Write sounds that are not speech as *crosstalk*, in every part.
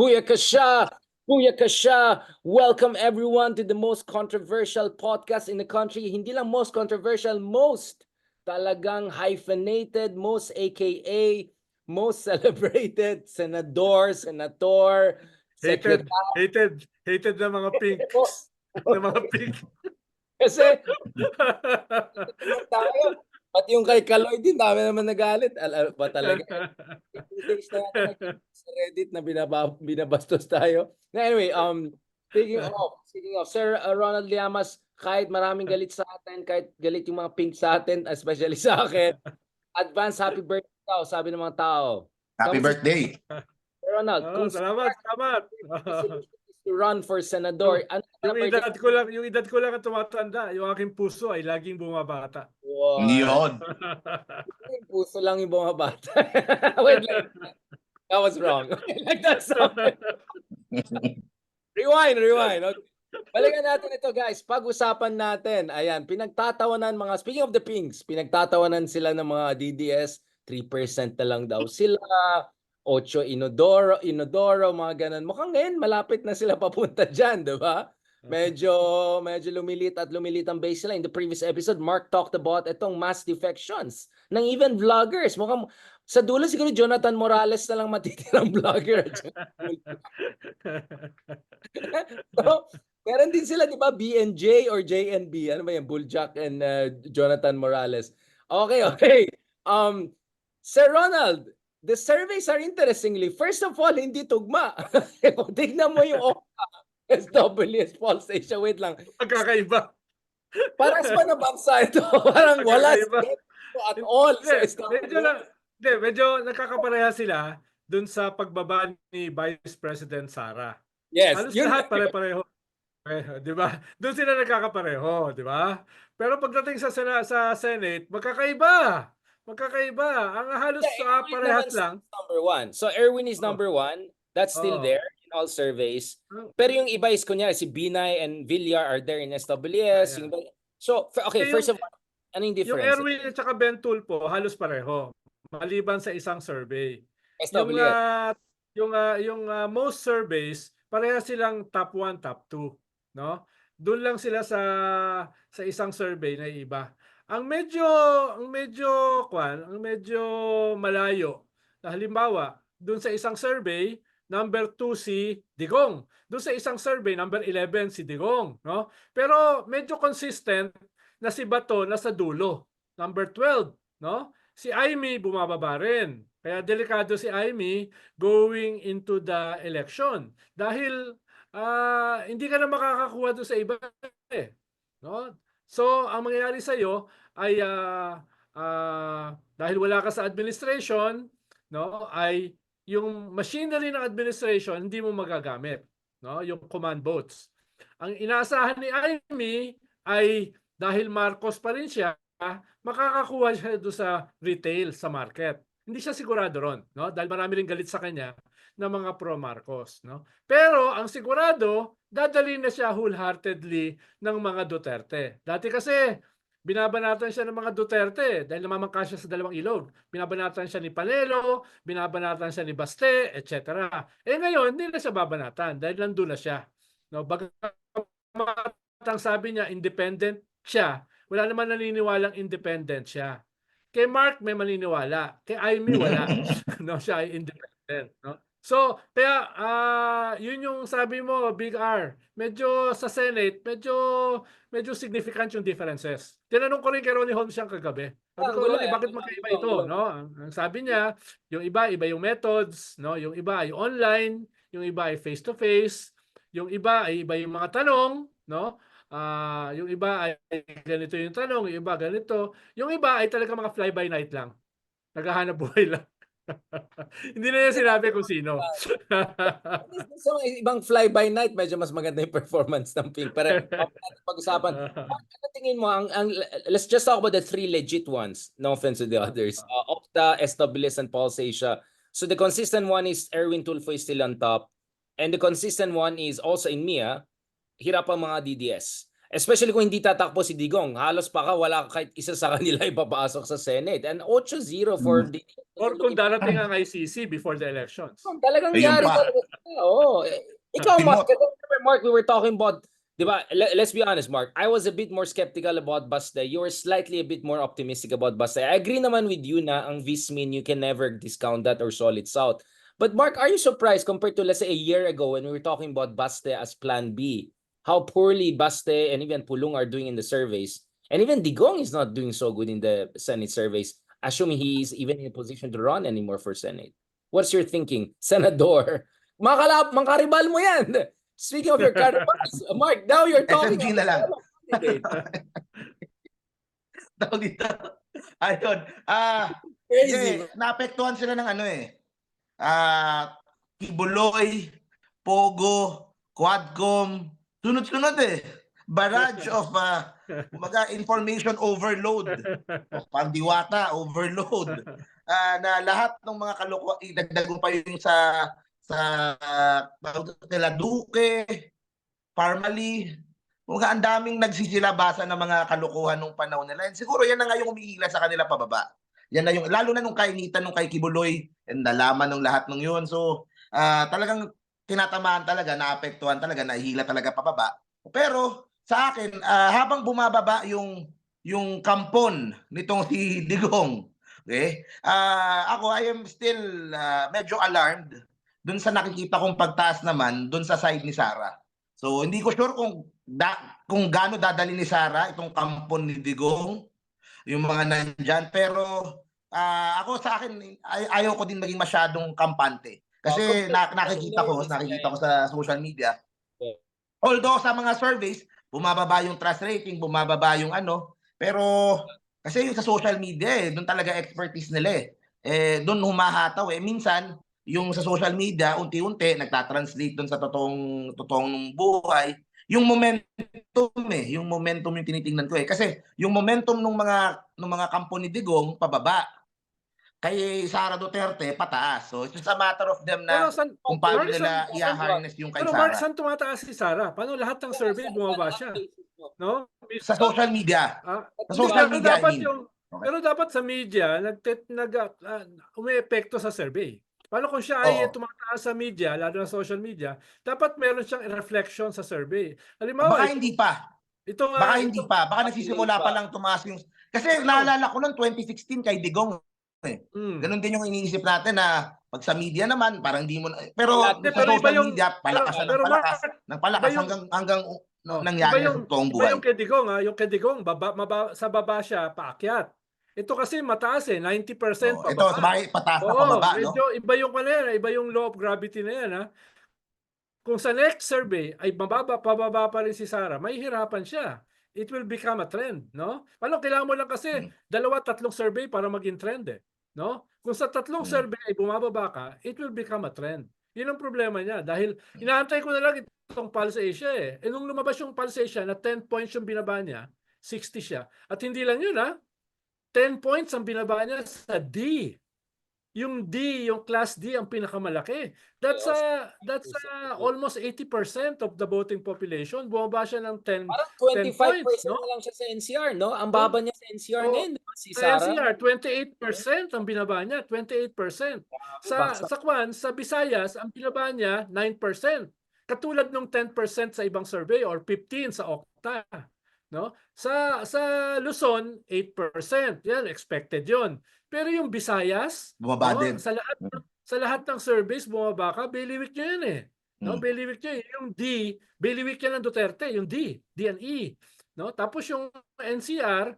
Booyakasha! Booyakasha! Welcome everyone to the most controversial podcast in the country. Hindi lang most controversial, most talagang hyphenated, most aka, most *laughs* celebrated, senador, senator, Hated, secretary. hated, hated na mga pink. *laughs* na mga pink. Kasi *laughs* tayo, pati yung kay Kaloy din, dami naman nagalit. Al- al- ba talaga? Two days na sa Reddit na binaba, binabastos tayo. Na Anyway, um, speaking of, speaking of, Sir uh, Ronald Llamas, kahit maraming galit sa atin, kahit galit yung mga pink sa atin, especially sa akin, advance happy birthday daw, sabi ng mga tao. Happy Kamusta- birthday. Sir Ronald, Oh, kung salamat, salamat. to run for senador, ano yung edad ko lang, yung edad ko lang ang tumatanda. Yung aking puso ay laging bumabata. Wow. Yun. Puso lang yung mga bata. *laughs* Wait lang. That was wrong. *laughs* like that's *laughs* Rewind, rewind. Okay. Balikan natin ito guys. Pag-usapan natin. Ayan, pinagtatawanan mga, speaking of the pinks, pinagtatawanan sila ng mga DDS. 3% na lang daw sila. 8 inodoro, inodoro, mga ganun. Mukhang ngayon, malapit na sila papunta dyan, di ba? Medyo, medyo lumilit at lumilit ang base nila. In the previous episode, Mark talked about itong mass defections ng even vloggers. Mukhang, sa dulo siguro Jonathan Morales na lang matitirang *laughs* vlogger. *laughs* so, meron din sila, di ba, BNJ or JNB. Ano ba yan? Buljak and uh, Jonathan Morales. Okay, okay. Um, Sir Ronald, the surveys are interestingly, first of all, hindi tugma. Kung *laughs* tignan mo yung OPA, SWS Pulse Asia, wait lang. Magkakaiba. Parang sa na bansa ito. Parang wala Magkakaiba. si at all sa SWS. medyo, na, hindi, medyo nakakapareha sila dun sa pagbaba ni Vice President Sara. Yes, Halos yun. lahat pare-pareho. Eh, di ba? Doon sila nagkakapareho, di ba? Pero pagdating sa Sena- sa Senate, magkakaiba. Magkakaiba. Ang halos Yeah, ah, Erwin parehas lang. number one. So Erwin is Oh. number one. That's still Oh. there all surveys. Oh. Pero yung iba is kunyari si Binay and Villar are there in SWS. Yung so okay, first of yung- all, ano yung Yung difference? Erwin at saka Ben Tulpo, halos pareho. Maliban sa isang survey. Yung, SWS. ah, yung, ah, yung ah, most surveys, parehas silang top 1, top 2. No? Doon lang sila sa sa isang survey na iba. Ang medyo ang medyo kwan, ang medyo malayo. Na halimbawa, doon sa isang survey, number 2 si Digong. Doon sa isang survey, number 11 si Digong, no? Pero medyo consistent na si Bato nasa dulo, number 12, no? Si Amy bumababa rin. Kaya delikado si Amy going into the election dahil ah, hindi ka na makakakuha doon sa iba eh. No? So, ang mangyayari sa iyo ay ah, ah, dahil wala ka sa administration, no, ay yung machinery ng administration hindi mo magagamit, no, yung command votes. Ang inaasahan ni Amy ay dahil Marcos pa rin siya, makakakuha siya doon sa retail, sa market. Hindi siya sigurado ron, no? Dahil marami rin galit sa kanya na mga pro Marcos, no? Pero ang sigurado, dadali na siya wholeheartedly ng mga Duterte. Dati kasi binabanatan siya ng mga Duterte dahil namamangka siya sa dalawang ilog. Binabanatan siya ni Panelo, binabanatan siya ni Baste, etc. Eh ngayon, hindi na siya babanatan dahil nandun na siya. No, bagamat ang sabi niya independent siya, wala naman naniniwalang independent siya. Kay Mark may maniniwala, kay Amy wala. *laughs* no, siya ay independent, no? So, kaya ah yun yung sabi mo, Big R. Medyo sa Senate, medyo medyo significant yung differences. Tinanong ko rin kay Ronnie Holmes siyang kagabi. Sabi Ah, ko, Ronnie, bakit magkaiba ito, no? Ang, sabi niya, yung iba iba yung methods, no? Yung iba ay online, yung iba ay face to face, yung iba ay iba yung mga tanong, no? Ah, yung iba ay ganito yung tanong, yung iba ganito. Yung iba ay talaga mga fly by night lang. Naghahanap *laughs* buhay lang. *laughs* Hindi na niya sinabi kung sino. *laughs* Mga ibang fly-by-night, medyo mas maganda yung performance ng Pink. Pero pag-usapan, ano tingin mo, ang, ang, let's just talk about the three legit ones. No offense to the others. *laughs* Uh, Opta, SWS, and Pulse Asia. So the consistent one is Erwin Tulfo is still on top. And the consistent one is also in Mia, hirap ang mga DDS. Especially kung hindi tatakbo si Digong. Halos pa ka, wala kahit isa sa *laughs* kanila ipapasok sa Senate. And 8-0 for Hmm. DDS. Or kung darating ang ICC before the elections. Talagang Ayun yari talaga. Oo. Eh, Ikaw, Mark, Mark, we were talking about, di ba, le- let's be honest, Mark, I was a bit more skeptical about Basta. You were slightly a bit more optimistic about Basta. I agree naman with you na ang Vismin, you can never discount that or solid south. But Mark, are you surprised compared to, let's say, a year ago when we were talking about Baste as plan B, how poorly Baste and even Pulong are doing in the surveys? And even Digong is not doing so good in the Senate surveys, assuming he is even in a position to run anymore for Senate. What's your thinking, *laughs* Senador? Mga kalab, mo yan. Speaking of your *laughs* karibals, Mark, now you're talking SMG na lang. *laughs* Tawag dito. Ayun. Ah, Crazy. Hindi, naapektuhan sila ng ano eh. Ah, Kibuloy, Pogo, Quadcom, sunod-sunod eh. Barrage of uh, kumbaga information overload. *laughs* O, Pandiwata, overload. Ah, na lahat ng mga kaloko, idagdag pa yung sa sa nila Duque, Parmali. Kumbaga ang daming nagsisilabasan ng mga kalokohan nung panahon nila. And siguro yan na nga yung umihila sa kanila pababa. Yan na yung lalo na nung kainitan nung kay Kibuloy and nalaman ng lahat ng yun. So ah, talagang tinatamaan talaga, naapektuhan talaga, nahihila talaga pababa. Pero sa akin, ah, habang bumababa yung yung kampon nitong *laughs* si Digong, okay? Ah, ako I am still ah, medyo alarmed dun sa nakikita kong pagtaas naman dun sa side ni Sara. So hindi ko sure kung da, kung gaano dadali ni Sara itong kampon ni Digong, yung mga nandyan. Pero ah, ako sa akin, ay, ayaw ko din maging masyadong kampante. Kasi na, nakikita ko, nakikita ko sa social media. Although sa mga surveys, bumababa yung trust rating, bumababa yung ano, pero kasi yung sa social media eh, doon talaga expertise nila eh. Eh doon humahataw eh. Minsan yung sa social media unti-unti nagta-translate doon sa totoong totoong buhay. Yung momentum eh, yung momentum yung tinitingnan ko eh. Kasi yung momentum ng mga ng mga kampo ni Digong pababa. Kay Sara Duterte pataas. So it's just a matter of them Pero na san, kung paano Mark, nila saan- i-harness yung kay pero Mark, Sara. saan tumataas si Sara? Paano lahat ng survey bumaba siya? No? Sa social media. Ah, Sa social pero media, I dapat mean. yung Okay. pero dapat sa media nagtet nag uh, umeepekto sa survey. Paano kung siya ay Oo. tumataas sa media, lalo na social media, dapat meron siyang reflection sa survey. Halimbawa, Baka ito, hindi pa. ito nga, Baka ito- hindi pa. Baka nagsisimula pa pa. lang tumaas yung... Kasi naalala ko noon 2016 kay Digong. Mm. Ganun din yung iniisip natin na pag sa media naman, parang di mo... na- Pero Wala- sa pero social yung- media, palakas pero, na ng pero palakas. Mark, Ng palakas yung- hanggang, hanggang oh, nangyari yung, sa totoong iba buhay. yung kay Digong, ha? yung kay Digong, baba, maba, sa baba siya, paakyat. Ito kasi mataas eh, 90% Oh, ito, pababa. sa bakit pataas na Oo, pababa, no? medyo iba yung ano yan, iba yung law of gravity na yan ha. Kung sa next survey ay mababa, pababa pa rin si Sarah, may hirapan siya. It will become a trend, no? Ano, kailangan mo lang kasi Hmm. dalawa, tatlong survey para maging trend eh. No? Kung sa tatlong Hmm. survey ay bumababa ka, it will become a trend. Yun ang problema niya. Dahil inaantay ko na lang itong Pulse Asia eh. E nung lumabas yung Pulse Asia na 10 points yung binaba niya, 60 siya. At hindi lang yun ha. 10 points ang binaba niya sa D. Yung D, yung class D ang pinakamalaki. That's uh, that's uh, almost 80% of the voting population. Bumaba siya ng 10 Parang 10 25% points, no? lang siya sa NCR, no? Ang baba niya sa NCR Oo. ngayon, di ba? Si sa Sarah. NCR, 28% ang binaba niya, 28%. Sa sa Kwan, sa Visayas, ang binaba niya 9%. Katulad ng 10% sa ibang survey or 15 sa Okta, no? Sa sa Luzon, 8%. Yan expected 'yon. Pero yung Visayas, Bumaba no, din. sa lahat sa lahat ng surveys bumaba ka, bailiwick niya 'yan eh. No, Mm. bailiwick niya, eh. yung D, bailiwick yan ng Duterte, yung D, D and E. No? Tapos yung NCR,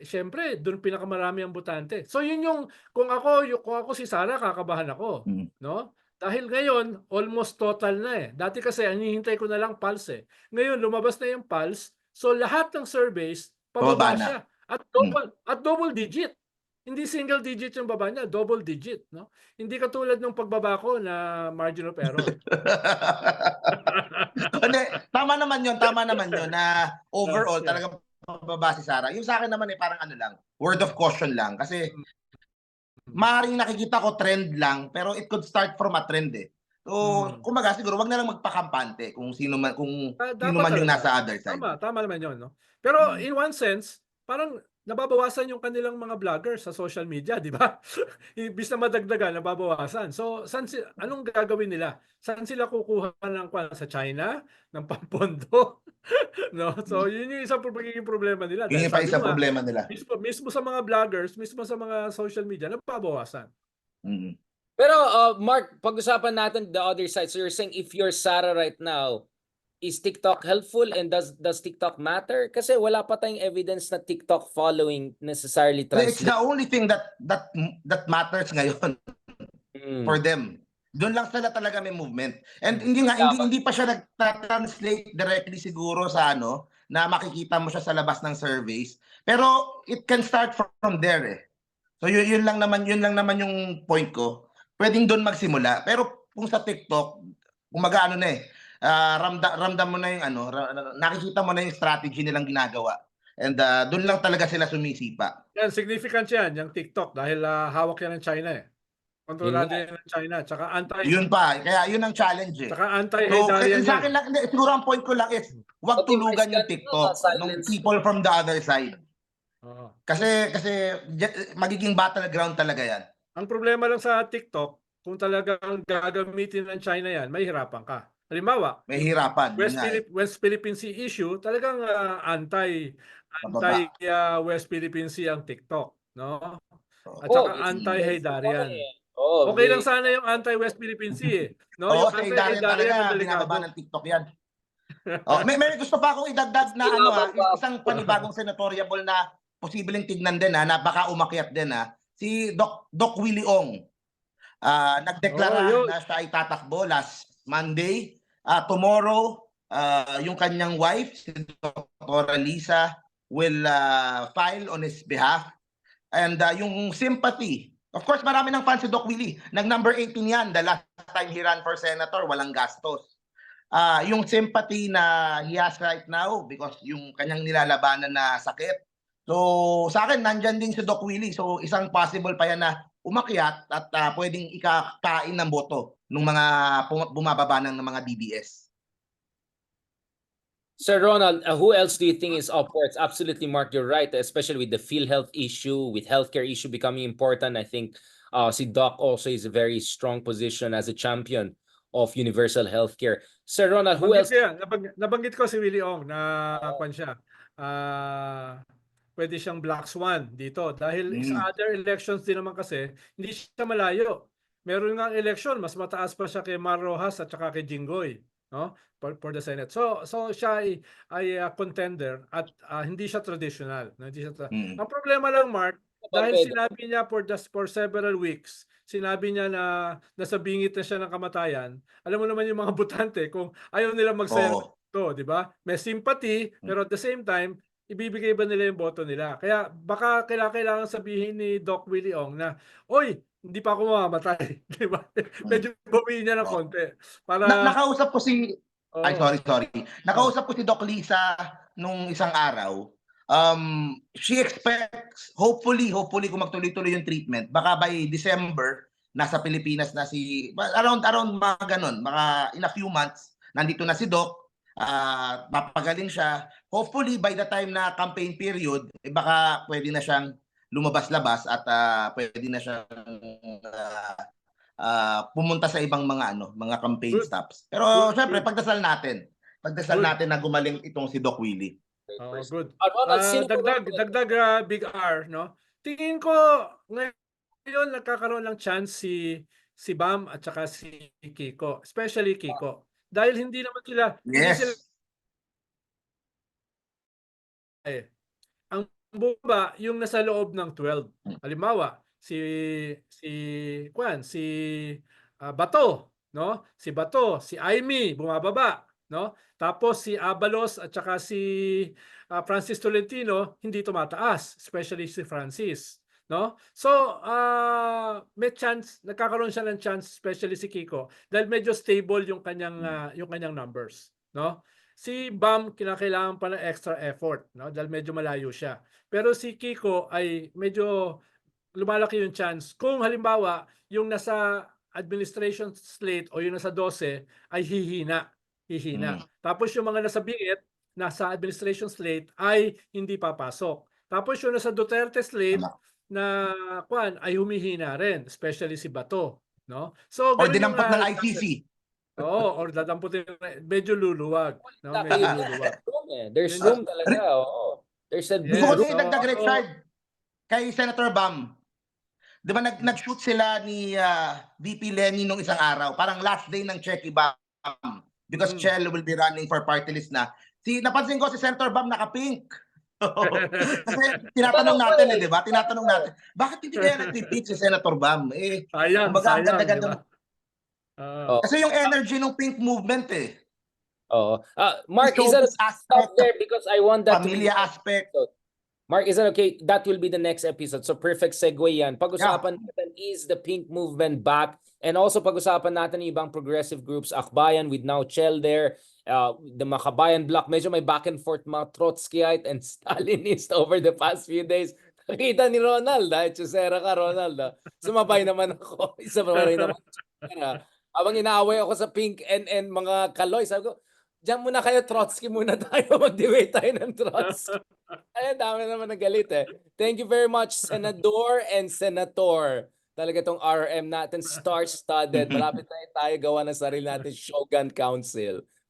eh, syempre, doon pinakamarami ang botante. So yun yung kung ako, yung, kung ako si Sara, kakabahan ako, Mm. no? Dahil ngayon, almost total na eh. Dati kasi ang hinihintay ko na lang pulse eh. Ngayon lumabas na yung pulse. So lahat ng surveys Pababa na. siya at double at double digit. Hindi single digit yung baba niya, double digit, no? Hindi katulad ng pagbaba ko na margin of error. *laughs* Hindi, tama naman yun, tama naman yun na overall Yeah. talagang pababa si Sara. Yung sa akin naman eh parang ano lang, word of caution lang kasi maaaring nakikita ko trend lang pero it could start from a trend eh. So, Mm. kumaga siguro wag na lang magpakampante kung sino man kung Ah, sino man yung nasa other side. Tama, tama naman 'yon, no. Pero Mm. in one sense, parang nababawasan yung kanilang mga vloggers sa social media, di ba? *laughs* Imbis na madagdagan, nababawasan. So, saan si, anong gagawin nila? Saan sila kukuha ng kwan? Sa China? Ng pampondo? *laughs* no? So, yun yung isang magiging problema nila. Yun yung pa isang problema nila. Mismo, mismo sa mga vloggers, mismo sa mga social media, nababawasan. Mm. Pero uh, Mark, pag-usapan natin the other side. So you're saying if you're Sarah right now, is TikTok helpful and does does TikTok matter? Kasi wala pa tayong evidence na TikTok following necessarily It's the only thing that that that matters ngayon Mm. for them. Doon lang sila talaga may movement. And hindi nga hindi, hindi pa siya nagta-translate directly siguro sa ano na makikita mo siya sa labas ng surveys. Pero it can start from there eh. So yun, yun lang naman yun lang naman yung point ko. Pwedeng doon magsimula. Pero kung sa TikTok, kumaga ano na eh, ah, ramda, ramdam mo na yung ano, ra- nakikita mo na yung strategy nilang ginagawa. And ah, doon lang talaga sila sumisipa. Yan, significant yan, yung TikTok, dahil ah, hawak yan ng China eh. Kontrolado yan ng China. Tsaka anti, Yun pa, kaya yun ang challenge eh. tsaka So, anti-Haydarian eh, sa akin lang, siguro ang point ko lang is, wag tulugan yung TikTok ng people from the other side. Oo. Kasi, kasi magiging battleground talaga yan. Ang problema lang sa TikTok, kung talagang gagamitin ng China yan, mahihirapan ka. Halimbawa, May hirapan. yun West, nga eh. Philip, West Philippine Sea issue, talagang ah, anti anti ah, West Philippine Sea ang TikTok, no? At Oh, saka it's- anti-Haydarian. Oh, Okay lang sana yung anti-West Philippine Sea, eh. no? Oo, yung sa Idarian talaga, binababa ng TikTok yan. *laughs* oh, may, may gusto pa akong idagdag na ano ha, Binababa. isang panibagong senatoriable na posibleng tignan din ha, na baka umakyat din ha. Si Doc, Doc Willie Ong. Ah, nagdeklara Oh, yun. na siya ay tatakbo last Monday. Ah, tomorrow, ah, yung kanyang wife, si Dr. Lisa, will ah, file on his behalf. And ah, yung sympathy, of course, marami ng fans si Doc Willie. Nag number 18 yan, the last time he ran for senator, walang gastos. Ah, yung sympathy na he has right now because yung kanyang nilalabanan na sakit. So, sa akin, nandyan din si Doc Willie. So, isang possible pa yan na umakyat at ah, pwedeng ikakain ng boto ng mga bumababa ng mga DDS. Sir Ronald, uh, who else do you think is up for it? Absolutely, Mark, you're right. Especially with the PhilHealth issue, with healthcare issue becoming important, I think uh, si Doc also is a very strong position as a champion of universal healthcare. Sir Ronald, who Nabanggit else? Nabang- nabanggit ko si Willie Ong na kwan siya. Ah, pwede siyang black swan dito dahil Mm. sa other elections din naman kasi hindi siya malayo. Meron nga election mas mataas pa siya kay Mar Rojas at saka kay Jinggoy, no? For, for the Senate. So so siya ay, ay ah, contender at ah, hindi siya traditional, no? Hindi siya tra- Mm. Ang problema lang Mark dahil Torpedo. sinabi niya for just for several weeks, sinabi niya na nasa bingit na siya ng kamatayan. Alam mo naman yung mga *laughs* botante kung ayaw nila mag Oo. to, di ba? May sympathy, pero at the same time, ibibigay ba nila yung boto nila? Kaya baka kailangan, kailangan sabihin ni Doc Willie Ong na, Oy, hindi pa ako mamamatay. *laughs* di ba? Medyo bawiin niya ng konti. Para, Na- nakausap ko si Oo. Ay, sorry, sorry. Nakausap ko si Doc Lisa nung isang araw. Um, she expects, hopefully, hopefully kung magtuloy-tuloy yung treatment, baka by December, nasa Pilipinas na si, around, around mga ganun, mga in a few months, nandito na si Doc, ah papagaling siya. Hopefully, by the time na campaign period, eh, baka pwede na siyang lumabas-labas at ah, pwede na siyang ah, ah, pumunta sa ibang mga ano, mga campaign Good. stops. Pero Good, syempre pagdasal natin. Pagdasal Good. natin na gumaling itong si Doc Willie. Oo, good. Uh, dagdag, dagdag ah, Big R, no? Tingin ko ngayon nagkakaroon ng chance si si Bam at saka si Kiko, especially Kiko. Dahil hindi naman sila hindi Yes. sila eh. Ang bomba yung nasa loob ng 12. Hmm. Halimbawa, si si Kwan, si ah, Bato, no? Si Bato, si Aimee bumababa, no? Tapos si Abalos at saka si ah, Francis Tolentino hindi tumataas, especially si Francis, no? So, ah, may chance, nagkakaroon siya ng chance especially si Kiko dahil medyo stable yung kanyang ah, yung kanyang numbers, no? Si Bam kinakailangan pa ng extra effort, no? Dahil medyo malayo siya. Pero si Kiko ay medyo lumalaki yung chance kung halimbawa yung nasa administration slate o yung nasa 12 ay hihina, hihina. Mm. Tapos yung mga nasa bingit, nasa administration slate ay hindi papasok. Tapos yung nasa Duterte slate Tama. Na kwan ay humihina rin, especially si Bato, no? So Or dinampot ng ICC. Oo, or dadamputin medyo luluwag, no? Medyo luluwag. There's room eh. There's room talaga. Oo. There's a Gusto ko so- din idagdag, so- Richard, kay Senator Bam. Di ba nag, nag-shoot sila ni ah, VP Lenny nung isang araw. Parang last day ng Checky Bam. Because Mm. Chel will be running for party list na. Si, napansin ko si Senator Bam naka-pink. Kasi *laughs* tinatanong natin eh, di ba? Tinatanong natin, bakit hindi kaya nag-pink si Senator Bam? Eh, Sayang, Kumbaga, ang sayang, ba? Oo. Oh. kasi yung energy ng pink movement eh. Oo. Ah, Mark, is that stop there because I want that to be pamilya aspect. Mark, is that okay? That will be the next episode. So perfect segue yan. Pag-usapan natin is the pink movement back and also pag-usapan natin yung ibang progressive groups, Akbayan with now Chel there, uh, the Makabayan Block, medyo may back and forth mga Trotskyite and *laughs* Stalinist over the past few days. Nakita ni Ronald, dahil Chusera ka, Ronald. ah. Sumabay *laughs* naman ako. Isa pa rin naman. Chusera. Habang inaaway ako sa pink and, and mga kaloy, sabi ko, Diyan muna kayo, Trotsky muna tayo. *laughs* Mag-debate tayo ng Trotsky. Ay, dami naman nagalit eh. Thank you very much, Senador and Senator. Talaga tong RM natin, star-studded. Malapit na tayo gawa ng sarili natin, Shogun Council.